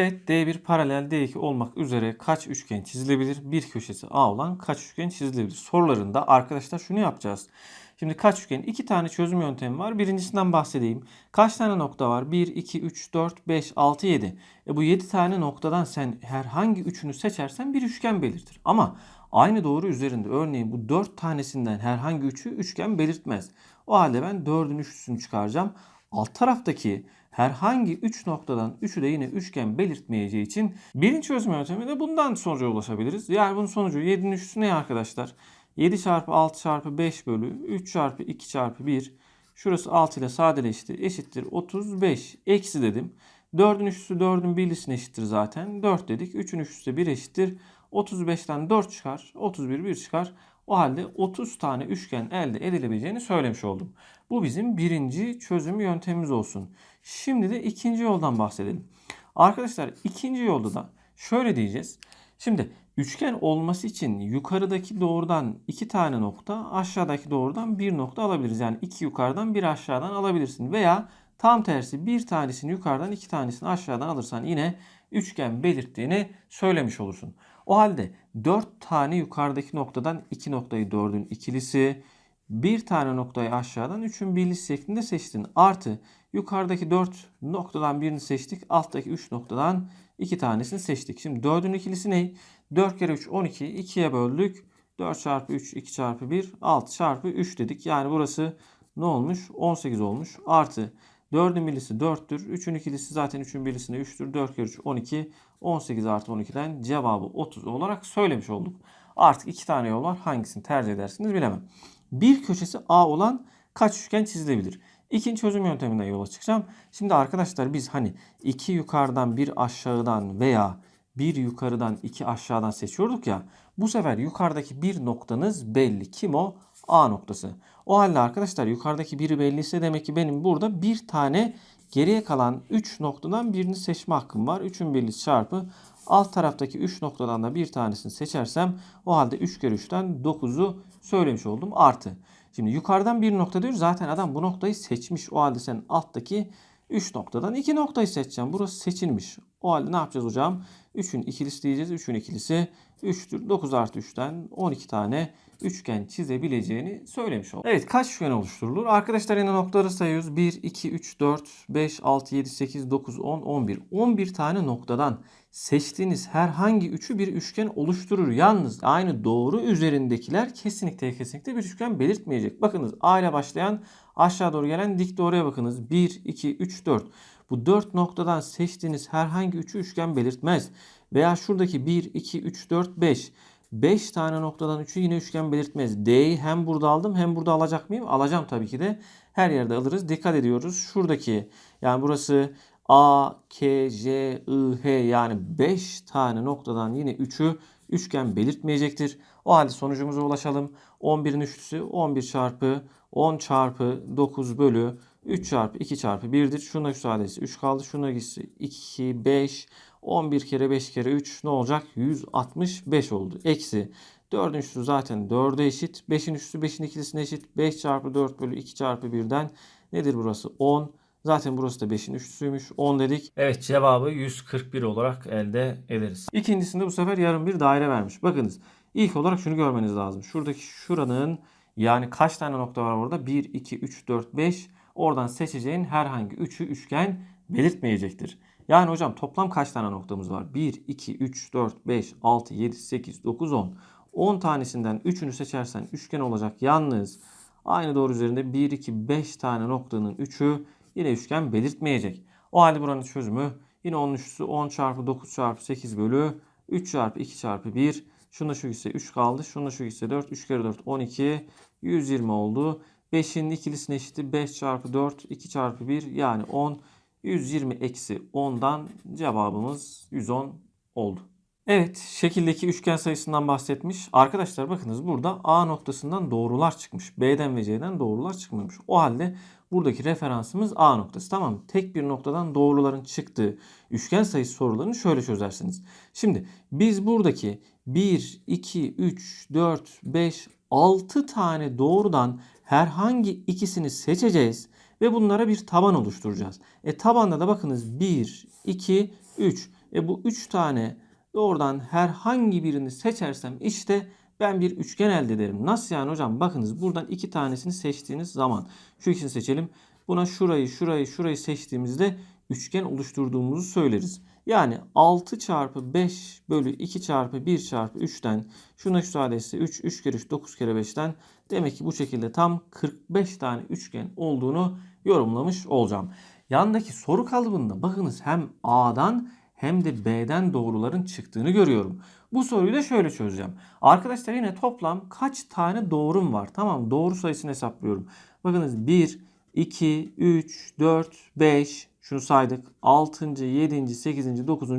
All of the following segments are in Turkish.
Evet D1 paralel D2 olmak üzere kaç üçgen çizilebilir? Bir köşesi A olan kaç üçgen çizilebilir? Sorularında arkadaşlar şunu yapacağız. Şimdi kaç üçgen? İki tane çözüm yöntemi var. Birincisinden bahsedeyim. Kaç tane nokta var? 1, 2, 3, 4, 5, 6, 7. E bu 7 tane noktadan sen herhangi üçünü seçersen bir üçgen belirtir. Ama aynı doğru üzerinde örneğin bu 4 tanesinden herhangi üçü üçgen belirtmez. O halde ben 4'ün üçlüsünü çıkaracağım. Alt taraftaki herhangi 3 noktadan 3'ü de yine üçgen belirtmeyeceği için birinci çözüm yönteminde bundan sonuca ulaşabiliriz. Yani bunun sonucu 7'nin üçlüsü ne arkadaşlar? 7 çarpı 6 çarpı 5 bölü 3 çarpı 2 çarpı 1. Şurası 6 ile sadeleşti. Eşittir 35. Eksi dedim. 4'ün üçlüsü 4'ün birlisine eşittir zaten. 4 dedik. 3'ün üçlüsü 1 eşittir. 35'ten 4 çıkar. 31 1 çıkar. O halde 30 tane üçgen elde edilebileceğini söylemiş oldum. Bu bizim birinci çözüm yöntemimiz olsun. Şimdi de ikinci yoldan bahsedelim. Arkadaşlar ikinci yolda da şöyle diyeceğiz. Şimdi üçgen olması için yukarıdaki doğrudan iki tane nokta, aşağıdaki doğrudan bir nokta alabiliriz. Yani iki yukarıdan bir aşağıdan alabilirsin. Veya tam tersi bir tanesini yukarıdan iki tanesini aşağıdan alırsan yine üçgen belirttiğini söylemiş olursun. O halde 4 tane yukarıdaki noktadan 2 noktayı 4'ün ikilisi, bir tane noktayı aşağıdan 3'ün birlisi şeklinde seçtin. Artı yukarıdaki 4 noktadan birini seçtik. Alttaki 3 noktadan 2 tanesini seçtik. Şimdi 4'ün ikilisi ne? 4 kere 3 12. 2'ye böldük. 4 çarpı 3 2 çarpı 1 6 çarpı 3 dedik. Yani burası ne olmuş? 18 olmuş. Artı 4'ün birlisi 4'tür. 3'ün ikilisi zaten 3'ün birlisine 3'tür. 4 kere 3 12. 18 artı 12'den cevabı 30 olarak söylemiş olduk. Artık iki tane yol var. Hangisini tercih edersiniz bilemem. Bir köşesi A olan kaç üçgen çizilebilir? İkinci çözüm yönteminden yola çıkacağım. Şimdi arkadaşlar biz hani iki yukarıdan bir aşağıdan veya bir yukarıdan iki aşağıdan seçiyorduk ya. Bu sefer yukarıdaki bir noktanız belli. Kim o? A noktası. O halde arkadaşlar yukarıdaki biri belliyse demek ki benim burada bir tane geriye kalan 3 noktadan birini seçme hakkım var. 3'ün birlisi çarpı alt taraftaki 3 noktadan da bir tanesini seçersem o halde 3 kere 3'ten 9'u söylemiş oldum. Artı. Şimdi yukarıdan bir nokta diyor. Zaten adam bu noktayı seçmiş. O halde sen alttaki 3 noktadan 2 noktayı seçeceğim. Burası seçilmiş. O halde ne yapacağız hocam? 3'ün ikilisi diyeceğiz. 3'ün ikilisi 3'tür. 9 artı 3'ten 12 tane üçgen çizebileceğini söylemiş oldum. Evet kaç üçgen oluşturulur? Arkadaşlar yine noktaları sayıyoruz. 1, 2, 3, 4, 5, 6, 7, 8, 9, 10, 11. 11 tane noktadan seçtiğiniz herhangi üçü bir üçgen oluşturur. Yalnız aynı doğru üzerindekiler kesinlikle kesinlikle bir üçgen belirtmeyecek. Bakınız A ile başlayan aşağı doğru gelen dik doğruya bakınız. 1, 2, 3, 4. Bu 4 noktadan seçtiğiniz herhangi üçü üçgen belirtmez. Veya şuradaki 1, 2, 3, 4, 5. 5 tane noktadan 3'ü yine üçgen belirtmez. D'yi hem burada aldım hem burada alacak mıyım? Alacağım tabii ki de. Her yerde alırız. Dikkat ediyoruz. Şuradaki yani burası A, K, J, I, H yani 5 tane noktadan yine 3'ü üçgen belirtmeyecektir. O halde sonucumuza ulaşalım. 11'in üçlüsü 11 çarpı 10 çarpı 9 bölü 3 çarpı 2 çarpı 1'dir. Şuna sadesi 3 kaldı. Şuna gitsi 2, 5, 11 kere 5 kere 3 ne olacak? 165 oldu. Eksi 4'ün üçlüsü zaten 4'e eşit. 5'in üçlüsü 5'in ikilisine eşit. 5 çarpı 4 bölü 2 çarpı 1'den nedir burası? 10. Zaten burası da 5'in üçlüsüymüş. 10 dedik. Evet cevabı 141 olarak elde ederiz. İkincisinde bu sefer yarım bir daire vermiş. Bakınız ilk olarak şunu görmeniz lazım. Şuradaki şuranın yani kaç tane nokta var orada? 1, 2, 3, 4, 5. Oradan seçeceğin herhangi 3'ü üçgen belirtmeyecektir. Yani hocam toplam kaç tane noktamız var? 1, 2, 3, 4, 5, 6, 7, 8, 9, 10. 10 tanesinden 3'ünü seçersen üçgen olacak. Yalnız aynı doğru üzerinde 1, 2, 5 tane noktanın 3'ü yine üçgen belirtmeyecek. O halde buranın çözümü yine 10'un üçlüsü 10 çarpı 9 çarpı 8 bölü 3 çarpı 2 çarpı 1. Şunda şu ise 3 kaldı. Şunda şu ise 4. 3 kere 4 12. 120 oldu. 5'in ikilisine eşittir. 5 çarpı 4 2 çarpı 1 yani 10. 120 eksi 10'dan cevabımız 110 oldu. Evet şekildeki üçgen sayısından bahsetmiş. Arkadaşlar bakınız burada A noktasından doğrular çıkmış. B'den ve C'den doğrular çıkmamış. O halde buradaki referansımız A noktası. Tamam? Tek bir noktadan doğruların çıktığı üçgen sayısı sorularını şöyle çözersiniz. Şimdi biz buradaki 1, 2, 3, 4, 5, 6 tane doğrudan herhangi ikisini seçeceğiz ve bunlara bir taban oluşturacağız. E tabanda da bakınız 1, 2, 3. E bu 3 tane doğrudan herhangi birini seçersem işte ben bir üçgen elde ederim. Nasıl yani hocam? Bakınız buradan iki tanesini seçtiğiniz zaman şu ikisini seçelim. Buna şurayı, şurayı, şurayı seçtiğimizde üçgen oluşturduğumuzu söyleriz. Yani 6 çarpı 5 bölü 2 çarpı 1 çarpı 3'ten şuna şu sadesi 3, 3 kere 3, 9 kere 5'ten demek ki bu şekilde tam 45 tane üçgen olduğunu yorumlamış olacağım. Yandaki soru kalıbında bakınız hem A'dan hem de B'den doğruların çıktığını görüyorum. Bu soruyu da şöyle çözeceğim. Arkadaşlar yine toplam kaç tane doğrum var? Tamam doğru sayısını hesaplıyorum. Bakınız 1, 2, 3, 4, 5, şunu saydık. 6. 7. 8. 9.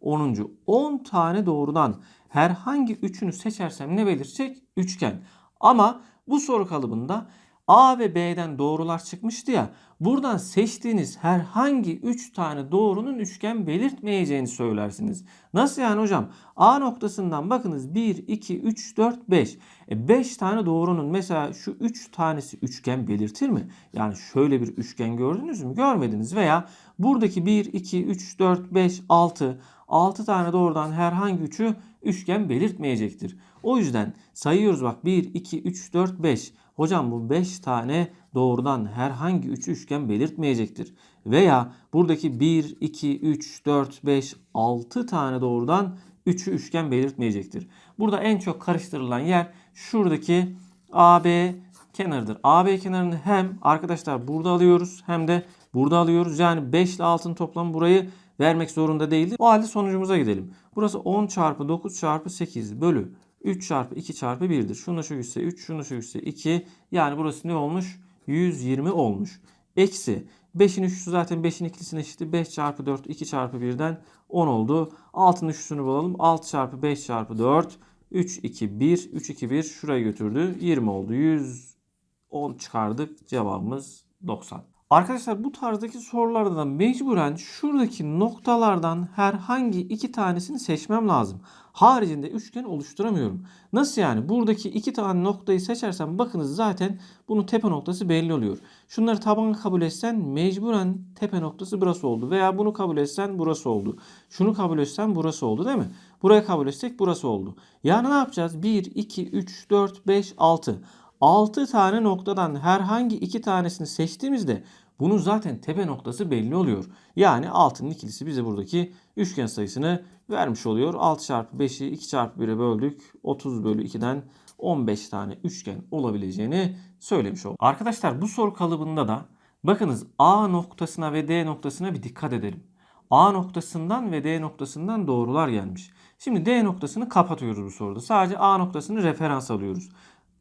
10. 10 tane doğrudan herhangi üçünü seçersem ne belirtecek? Üçgen. Ama bu soru kalıbında A ve B'den doğrular çıkmıştı ya. Buradan seçtiğiniz herhangi 3 tane doğrunun üçgen belirtmeyeceğini söylersiniz. Nasıl yani hocam? A noktasından bakınız 1, 2, 3, 4, 5. E 5 tane doğrunun mesela şu 3 tanesi üçgen belirtir mi? Yani şöyle bir üçgen gördünüz mü? Görmediniz. Veya buradaki 1, 2, 3, 4, 5, 6. 6 tane doğrudan herhangi üçü üçgen belirtmeyecektir. O yüzden sayıyoruz bak 1, 2, 3, 4, 5. Hocam bu 5 tane doğrudan herhangi 3 üçgen belirtmeyecektir. Veya buradaki 1, 2, 3, 4, 5, 6 tane doğrudan 3'ü üçgen belirtmeyecektir. Burada en çok karıştırılan yer şuradaki AB kenarıdır. AB kenarını hem arkadaşlar burada alıyoruz hem de burada alıyoruz. Yani 5 ile 6'ın toplamı burayı vermek zorunda değildir. O halde sonucumuza gidelim. Burası 10 çarpı 9 çarpı 8 bölü 3 çarpı 2 çarpı 1'dir. Şunu şu ise 3, şunu şu ise 2. Yani burası ne olmuş? 120 olmuş. Eksi 5'in üçlüsü zaten 5'in ikilisine eşitti. 5 çarpı 4, 2 çarpı 1'den 10 oldu. 6'nın üçlüsünü bulalım. 6 çarpı 5 çarpı 4. 3, 2, 1. 3, 2, 1. Şuraya götürdü. 20 oldu. 110 çıkardık. Cevabımız 90. Arkadaşlar bu tarzdaki sorularda da mecburen şuradaki noktalardan herhangi iki tanesini seçmem lazım. Haricinde üçgen oluşturamıyorum. Nasıl yani? Buradaki iki tane noktayı seçersem bakınız zaten bunun tepe noktası belli oluyor. Şunları taban kabul etsen mecburen tepe noktası burası oldu. Veya bunu kabul etsen burası oldu. Şunu kabul etsen burası oldu değil mi? Buraya kabul etsek burası oldu. Yani ne yapacağız? 1, 2, 3, 4, 5, 6. 6 tane noktadan herhangi iki tanesini seçtiğimizde bunun zaten tepe noktası belli oluyor. Yani 6'nın ikilisi bize buradaki üçgen sayısını vermiş oluyor. 6 çarpı 5'i 2 çarpı 1'e böldük. 30 bölü 2'den 15 tane üçgen olabileceğini söylemiş olduk. Arkadaşlar bu soru kalıbında da bakınız A noktasına ve D noktasına bir dikkat edelim. A noktasından ve D noktasından doğrular gelmiş. Şimdi D noktasını kapatıyoruz bu soruda. Sadece A noktasını referans alıyoruz.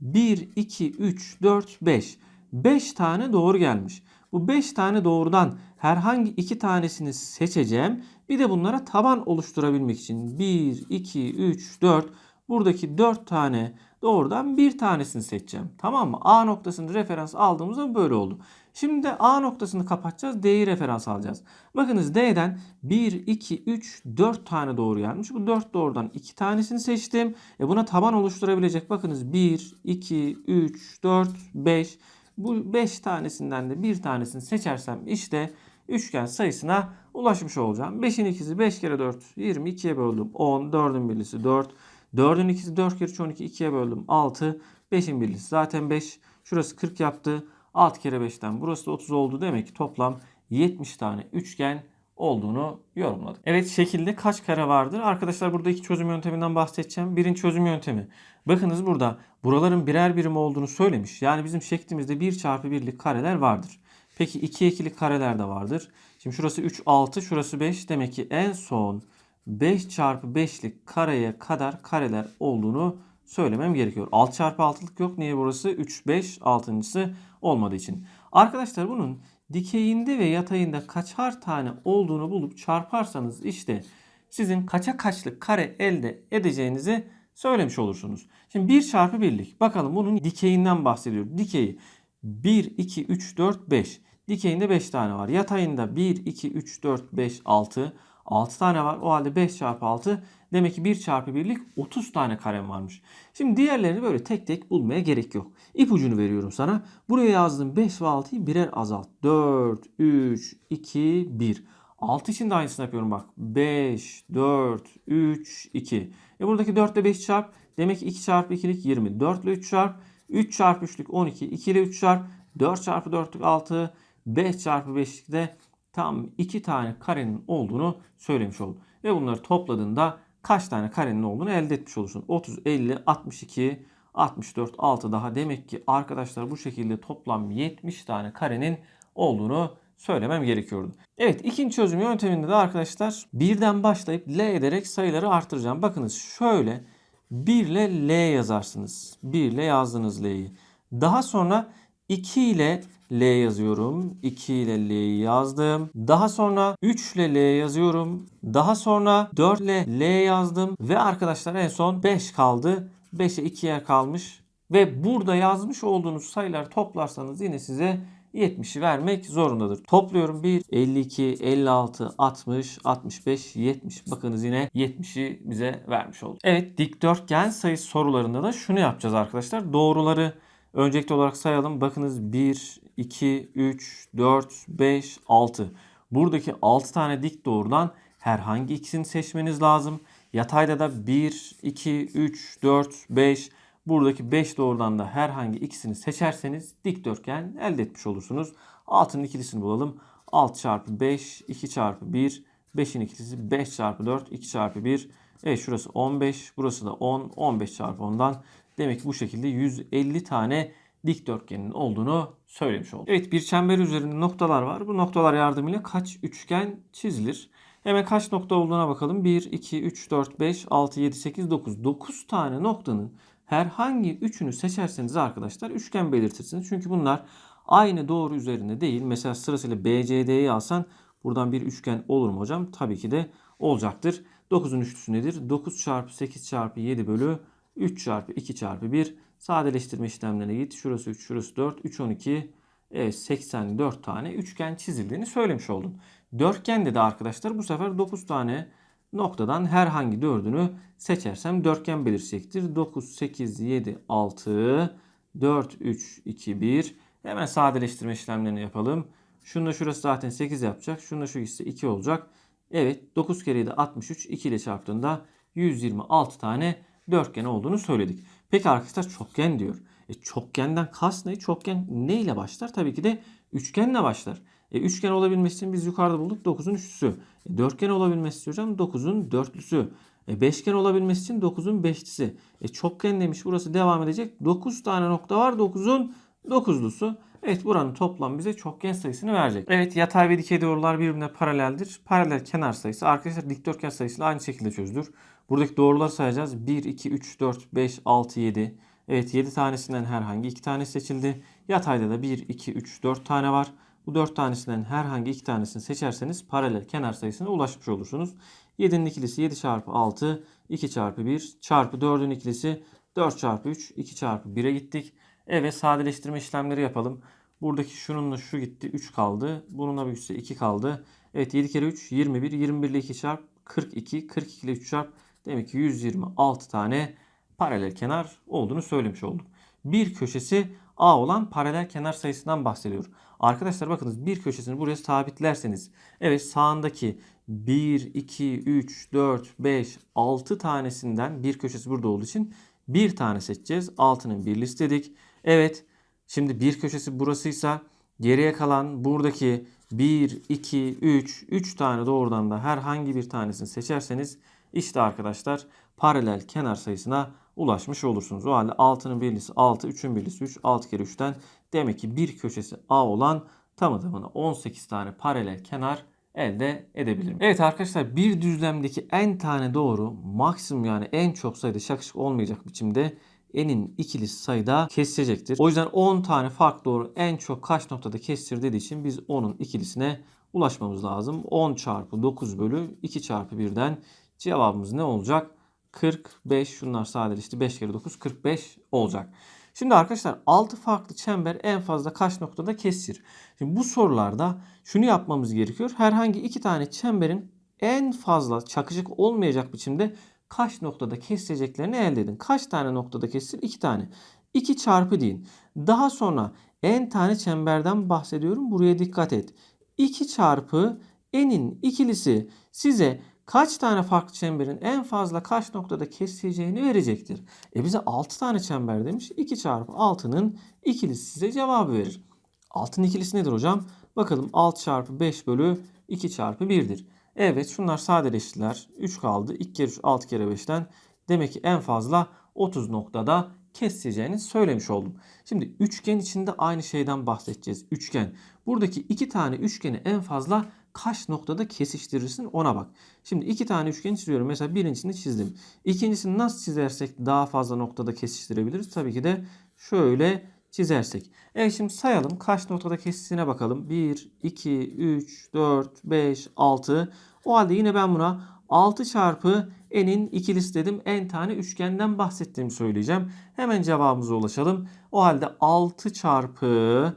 1, 2, 3, 4, 5. 5 tane doğru gelmiş. Bu 5 tane doğrudan herhangi 2 tanesini seçeceğim. Bir de bunlara taban oluşturabilmek için 1, 2, 3, 4 buradaki 4 tane doğrudan bir tanesini seçeceğim. Tamam mı? A noktasını referans aldığımızda böyle oldu. Şimdi de A noktasını kapatacağız. D'yi referans alacağız. Bakınız D'den 1, 2, 3, 4 tane doğru gelmiş. Bu 4 doğrudan 2 tanesini seçtim. E buna taban oluşturabilecek. Bakınız 1, 2, 3, 4, 5. Bu 5 tanesinden de bir tanesini seçersem işte üçgen sayısına ulaşmış olacağım. 5'in ikisi 5 kere 4 22'ye böldüm 10. 4'ün birlisi 4. 4'ün ikisi 4 kere 3 12 2'ye böldüm 6. 5'in birlisi zaten 5. Şurası 40 yaptı. 6 kere 5'ten burası da 30 oldu. Demek ki toplam 70 tane üçgen olduğunu yorumladık. Evet şekilde kaç kare vardır? Arkadaşlar burada iki çözüm yönteminden bahsedeceğim. Birinci çözüm yöntemi. Bakınız burada buraların birer birim olduğunu söylemiş. Yani bizim şeklimizde 1 çarpı 1'lik kareler vardır. Peki 2 ikilik kareler de vardır. Şimdi şurası 3, 6, şurası 5. Demek ki en son 5 çarpı 5'lik kareye kadar kareler olduğunu söylemem gerekiyor. 6 çarpı 6'lık yok. Niye burası? 3, 5, 6.sı olmadığı için. Arkadaşlar bunun dikeyinde ve yatayında kaçar tane olduğunu bulup çarparsanız işte sizin kaça kaçlık kare elde edeceğinizi söylemiş olursunuz. Şimdi 1 çarpı 1'lik. Bakalım bunun dikeyinden bahsediyor. Dikeyi 1, 2, 3, 4, 5. Dikeyinde 5 tane var. Yatayında 1, 2, 3, 4, 5, 6. 6 tane var. O halde 5 çarpı 6. Demek ki 1 çarpı 1'lik 30 tane karem varmış. Şimdi diğerlerini böyle tek tek bulmaya gerek yok. İpucunu veriyorum sana. Buraya yazdığım 5 ve 6'yı birer azalt. 4, 3, 2, 1. 6 için de aynısını yapıyorum bak. 5, 4, 3, 2. E buradaki 4 ile 5 çarp. Demek ki 2 çarpı 2'lik 20. 4 ile 3 çarp. 3 çarpı 3'lük 12. 2 ile 3 çarp. 4 çarpı 4'lük 6. 5 çarpı 5'lik de tam 2 tane karenin olduğunu söylemiş oldum. Ve bunları topladığında kaç tane karenin olduğunu elde etmiş olursun. 30, 50, 62, 64, 6 daha. Demek ki arkadaşlar bu şekilde toplam 70 tane karenin olduğunu söylemem gerekiyordu. Evet ikinci çözüm yönteminde de arkadaşlar birden başlayıp L ederek sayıları artıracağım. Bakınız şöyle 1 ile L yazarsınız. 1 ile yazdınız L'yi. Daha sonra 2 ile L yazıyorum. 2 ile L'yi yazdım. Daha sonra 3 ile L yazıyorum. Daha sonra 4 ile L yazdım. Ve arkadaşlar en son 5 kaldı. 5'e 2 yer kalmış. Ve burada yazmış olduğunuz sayıları toplarsanız yine size 70'i vermek zorundadır. Topluyorum 1, 52, 56, 60, 65, 70. Bakınız yine 70'i bize vermiş oldu. Evet dikdörtgen sayı sorularında da şunu yapacağız arkadaşlar. Doğruları öncelikli olarak sayalım. Bakınız 1, 2, 3, 4, 5, 6. Buradaki 6 tane dik doğrudan herhangi ikisini seçmeniz lazım. Yatayda da 1, 2, 3, 4, 5. Buradaki 5 doğrudan da herhangi ikisini seçerseniz dikdörtgen elde etmiş olursunuz. 6'nın ikilisini bulalım. 6 çarpı 5, 2 çarpı 1. 5'in ikilisi 5 çarpı 4, 2 çarpı 1. Evet şurası 15, burası da 10. 15 çarpı 10'dan. Demek ki bu şekilde 150 tane dikdörtgenin olduğunu söylemiş olduk. Evet bir çember üzerinde noktalar var. Bu noktalar yardımıyla kaç üçgen çizilir? Hemen kaç nokta olduğuna bakalım. 1, 2, 3, 4, 5, 6, 7, 8, 9. 9 tane noktanın herhangi üçünü seçerseniz arkadaşlar üçgen belirtirsiniz. Çünkü bunlar aynı doğru üzerinde değil. Mesela sırasıyla BCD'yi alsan buradan bir üçgen olur mu hocam? Tabii ki de olacaktır. 9'un üçlüsü nedir? 9 çarpı 8 çarpı 7 bölü 3 çarpı 2 çarpı 1. Sadeleştirme işlemlerine git. Şurası 3, şurası 4, 3, 12. Evet 84 tane üçgen çizildiğini söylemiş oldum. Dörtgende de arkadaşlar bu sefer 9 tane noktadan herhangi dördünü seçersem dörtgen belirtecektir. 9, 8, 7, 6, 4, 3, 2, 1. Hemen sadeleştirme işlemlerini yapalım. Şununla şurası zaten 8 yapacak. Şununla şu ise 2 olacak. Evet 9 kere de 63. 2 ile çarptığında 126 tane dörtgen olduğunu söyledik. Peki arkadaşlar çokgen diyor. E, çokgenden kast ne? Çokgen ne ile başlar? Tabii ki de üçgenle başlar. E, üçgen olabilmesi için biz yukarıda bulduk 9'un üçlüsü. E, dörtgen olabilmesi için hocam 9'un dörtlüsü. E, beşgen olabilmesi için 9'un beşlisi. E, çokgen demiş burası devam edecek. 9 tane nokta var 9'un 9'lusu. Evet buranın toplam bize çokgen sayısını verecek. Evet yatay ve dikey doğrular birbirine paraleldir. Paralel kenar sayısı arkadaşlar dikdörtgen sayısıyla aynı şekilde çözülür. Buradaki doğruları sayacağız. 1, 2, 3, 4, 5, 6, 7. Evet 7 tanesinden herhangi 2 tane seçildi. Yatayda da 1, 2, 3, 4 tane var. Bu 4 tanesinden herhangi 2 tanesini seçerseniz paralel kenar sayısına ulaşmış olursunuz. 7'nin ikilisi 7 çarpı 6, 2 çarpı 1 çarpı 4'ün ikilisi 4 çarpı 3, 2 çarpı 1'e gittik. Evet sadeleştirme işlemleri yapalım. Buradaki şununla şu gitti 3 kaldı. Bununla birlikte 2 kaldı. Evet 7 kere 3 21. 21 ile 2 çarp 42. 42 ile 3 çarp demek ki 126 tane paralel kenar olduğunu söylemiş olduk. Bir köşesi A olan paralel kenar sayısından bahsediyor. Arkadaşlar bakınız bir köşesini buraya sabitlerseniz evet sağındaki 1, 2, 3, 4, 5, 6 tanesinden bir köşesi burada olduğu için bir tane seçeceğiz. 6'nın bir listedik. Evet şimdi bir köşesi burasıysa geriye kalan buradaki 1, 2, 3, 3 tane doğrudan da herhangi bir tanesini seçerseniz işte arkadaşlar paralel kenar sayısına ulaşmış olursunuz. O halde 6'nın birlisi 6, 3'ün birlisi 3, 6 kere 3'ten demek ki bir köşesi A olan tamı tamına 18 tane paralel kenar elde edebilirim. Evet arkadaşlar bir düzlemdeki en tane doğru maksimum yani en çok sayıda şakışık olmayacak biçimde enin ikilisi sayıda kesecektir. O yüzden 10 tane farklı doğru en çok kaç noktada kestir dediği için biz onun ikilisine ulaşmamız lazım. 10 çarpı 9 bölü 2 çarpı 1'den cevabımız ne olacak? 45 şunlar sadeleşti 5 kere 9 45 olacak. Şimdi arkadaşlar 6 farklı çember en fazla kaç noktada kesir? Şimdi bu sorularda şunu yapmamız gerekiyor. Herhangi iki tane çemberin en fazla çakışık olmayacak biçimde kaç noktada keseceklerini elde edin. Kaç tane noktada kesir? 2 tane. 2 çarpı deyin. Daha sonra en tane çemberden bahsediyorum. Buraya dikkat et. 2 çarpı n'in ikilisi size kaç tane farklı çemberin en fazla kaç noktada kesişeceğini verecektir. E bize 6 tane çember demiş. 2 çarpı 6'nın ikilisi size cevabı verir. 6'nın ikilisi nedir hocam? Bakalım 6 çarpı 5 bölü 2 çarpı 1'dir. Evet şunlar sadeleştiler. 3 kaldı. 2 kere 3 6 kere 5'ten. Demek ki en fazla 30 noktada keseceğini söylemiş oldum. Şimdi üçgen içinde aynı şeyden bahsedeceğiz. Üçgen. Buradaki iki tane üçgeni en fazla kaç noktada kesiştirirsin ona bak. Şimdi iki tane üçgen çiziyorum. Mesela birincisini çizdim. İkincisini nasıl çizersek daha fazla noktada kesiştirebiliriz? Tabii ki de şöyle çizersek. Evet şimdi sayalım. Kaç noktada kesiştiğine bakalım. 1, 2, 3, 4, 5, 6. O halde yine ben buna 6 çarpı n'in ikilisi dedim. n tane üçgenden bahsettiğimi söyleyeceğim. Hemen cevabımıza ulaşalım. O halde 6 çarpı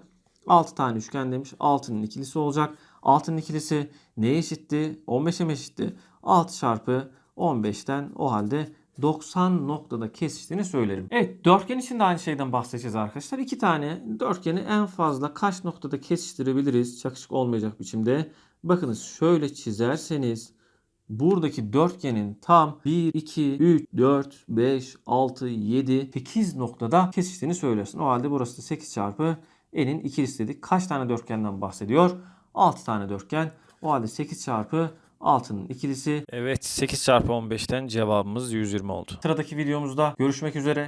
6 tane üçgen demiş. 6'nın ikilisi olacak. 6'nın ikilisi neye eşitti? 15'e mi eşitti? 6 çarpı 15'ten o halde 90 noktada kesiştiğini söylerim. Evet dörtgen için de aynı şeyden bahsedeceğiz arkadaşlar. İki tane dörtgeni en fazla kaç noktada kesiştirebiliriz? Çakışık olmayacak biçimde. Bakınız şöyle çizerseniz buradaki dörtgenin tam 1, 2, 3, 4, 5, 6, 7, 8 noktada kesiştiğini söylersin. O halde burası da 8 çarpı n'in ikilisi dedik. Kaç tane dörtgenden bahsediyor? 6 tane dörtgen. O halde 8 çarpı 6'nın ikilisi. Evet 8 çarpı 15'ten cevabımız 120 oldu. Sıradaki videomuzda görüşmek üzere.